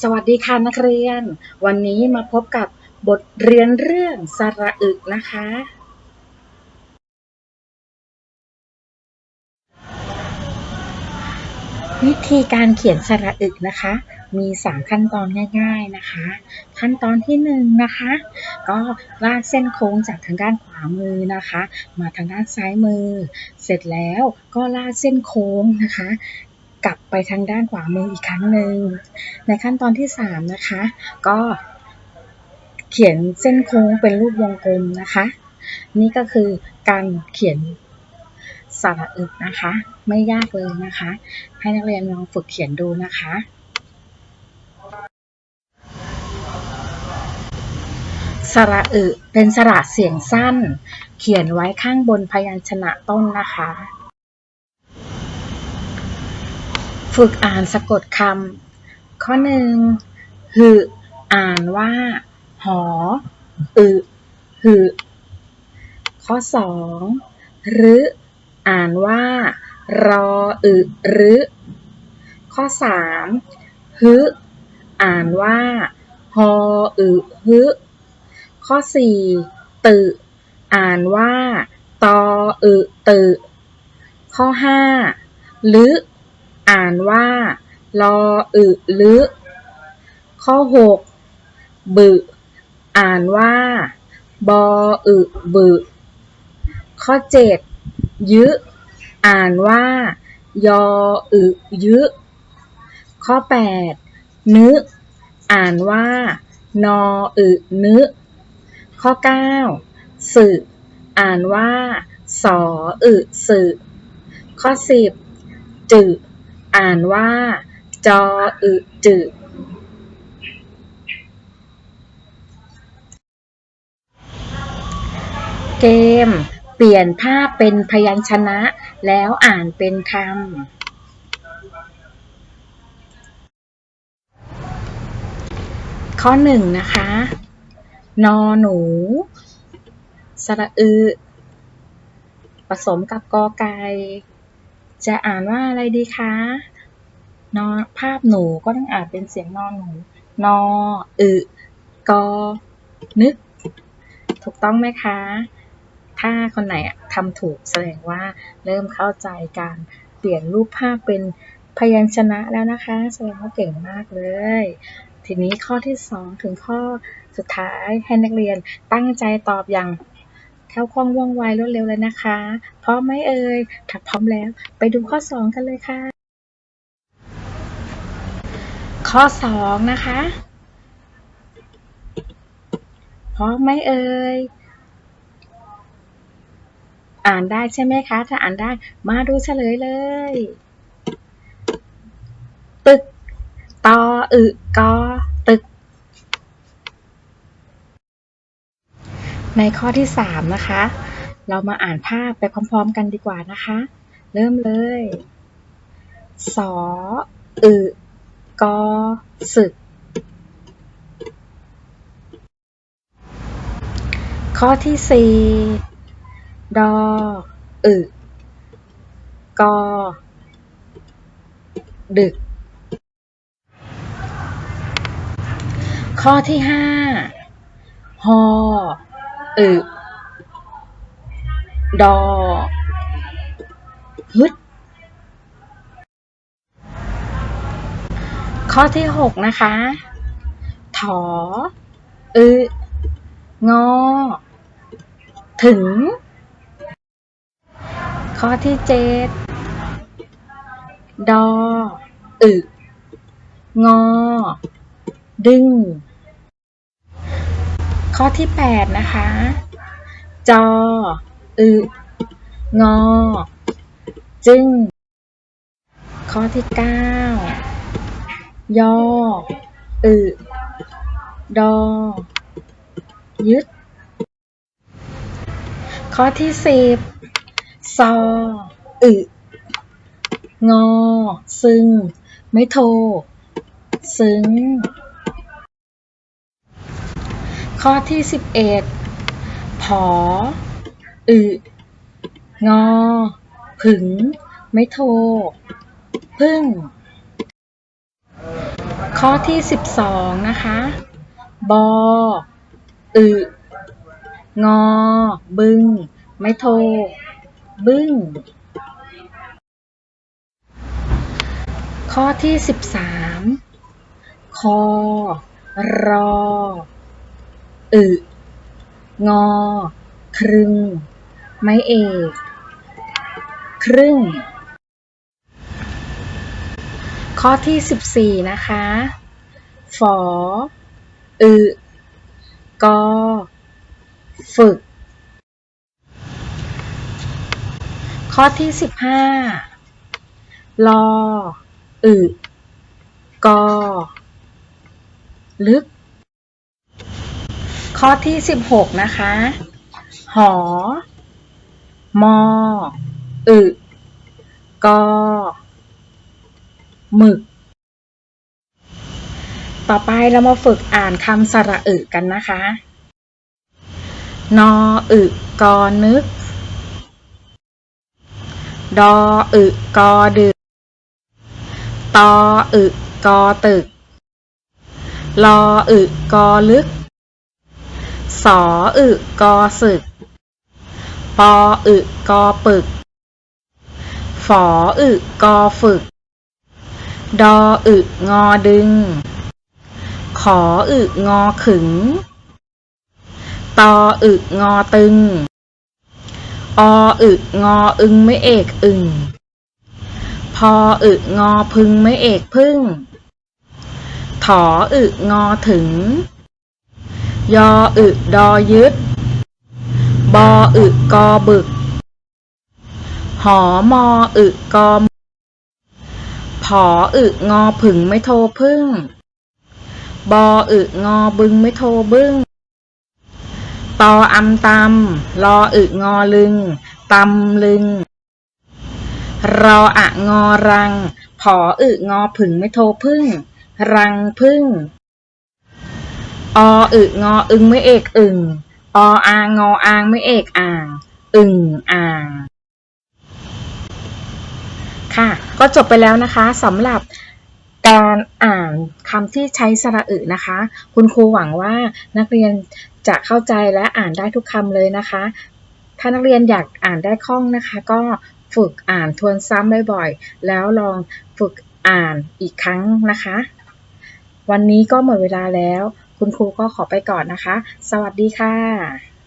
สวัสดีค่ะนักเรียน วันนี้มาพบกับบทเรียนเรื่องสระอึกนะคะ วิธีการเขียนสระอึกนะคะ มี 3 ขั้นตอนง่ายๆนะคะ ขั้นตอนที่1นงนะคะ ก็ลากเส้นโค้งจากทางด้านขวามือนะคะ มาทางด้านซ้ายมือ เสร็จแล้วก็ลากเส้นโค้งนะคะ กลับไปทางด้านขวามืออีกครั้งหนึ่ง ในขั้นตอนที่ 3 นะคะ ก็เขียนเส้นโค้งเป็นรูปวงกลมนะคะ นี่ก็คือการเขียนสระอึกนะคะ ไม่ยากเลยนะคะ ให้นักเรียนลองฝึกเขียนดูนะคะสระอึเป็นสระเสียงสั้น เขียนไว้ข้างบนพยัญชนะต้นนะคะ ฝึกอ่านสะกดคำ ข้อหนึ่งหึอ่านว่า หอ อึหึข้อสองรึอ่านว่า รอ อึรึข้อสามฮึอ่านว่า ฮอ อึฮึข้อสี่ตึอ่านว่า ตอ อึตึข้อห้าลึ อ่านว่า ลออึลึข้อหกบึ อ่านว่า บออึบึ ข้อเจ็ดยึอ่านว่า ยออึยึข้อแปดนึอ่านว่า นออึนึข้อเก้าสึอ่านว่า สออึสึข้อสิบจึ อ่านว่า จอ อึ จึเกม เปลี่ยนภาพเป็นพยัญชนะ แล้วอ่านเป็นคำ ข้อหนึ่งนะคะ นอหนู สระอึผสมกับกอไก่ จะอ่านว่าอะไรดีคะนอภาพหนูก็ต้องอ่านเป็นเสียงนอหนู นออึกอนึก ถูกต้องไหมคะ ถ้าคนไหนทำถูกแสดงว่าเริ่มเข้าใจการเปลี่ยนรูปภาพเป็นพยัญชนะแล้วนะคะ แสดงว่าเก่งมากเลย ทีนี้ข้อที่สองถึงข้อสุดท้ายให้นักเรียนตั้งใจตอบอย่าง เข้าคล่องว่องไวรวดเร็วเลยนะคะ พร้อมไหมเอ่ยถ้าพร้อมแล้ว ไปดูข้อสองกันเลยค่ะ ข้อสองนะคะ พร้อมไหมเอ่ยอ่านได้ใช่ไหมคะ ถ้าอ่านได้มาดูเฉลยเลย ตึกตออึกอ ตึก ในข้อที่สามนะคะ เรามาอ่านภาพไปพร้อม ๆ กันดีกว่านะคะ เริ่มเลย สอ อึกอสึก ข้อที่สี่ดอ อึกอ ดึก ข้อที่ห้า ออึดอฮึดข้อที่หกนะคะ ถออึงอ ถึง ข้อที่เจ็ดดออึงอ ดึง ข้อที่แปดนะคะ จอ อึงอ จึง ข้อที่เก้ายอ อึดอ ยึด ข้อที่สิบซอ อึ งอ ซึงไม่โท ซึ้ง ข้อที่สิบเอ็ดผอ อึงอ ผึง ไม่โท พึ่ง ข้อที่12นะคะ บอ อึงอ บึง ไม่โท บึ้ง ข้อที่13คอ รอ อึ งอ ครึง ไม่เอก ครึ่ง ข้อที่ 14 นะคะ ฝอ อึ กอ ฝึก ข้อที่ 15 ลอ อึ กอ ลึก ข้อที่16นะคะ หอ มอ อึกอหมึก ต่อไปเรามาฝึกอ่านคำสระอึกันนะคะ นออึกอนึก ดออึกอดึก ตออึกอตึก ลออึกอลึก สออึกอสึก ปออึกอปึก ฝออึกอฝึก ดออึงอดึง ขออึงอขึง ตออึงอตึง ออึงออึงไม่เอกอึงพออึงอพึงไม่เอกพึ่ง ถออึงอถึง ยออึดอยึด บออึกอบึก หอมออึกอผออึงอผึ่งไม่โทพึ่ง บออึงอบึงไม่โทบึ้ง ตออำตำลออึงอลึงตำลึง รออะงอรัง ผออึงอผึ่งไม่โทพึ่ง รังพึ่ง ออึงออึงไม่เอกอึงออางงออางไม่เอกอ่าง อึงอ่าง ค่ะ ก็จบไปแล้วนะคะสำหรับการอ่านคำที่ใช้สระอึนะคะ คุณครูหวังว่านักเรียนจะเข้าใจและอ่านได้ทุกคำเลยนะคะ ถ้านักเรียนอยากอ่านได้คล่องนะคะ ก็ฝึกอ่านทวนซ้ำบ่อยๆ แล้วลองฝึกอ่านอีกครั้งนะคะ วันนี้ก็หมดเวลาแล้ว คุณครูก็ขอไปก่อนนะคะ สวัสดีค่ะ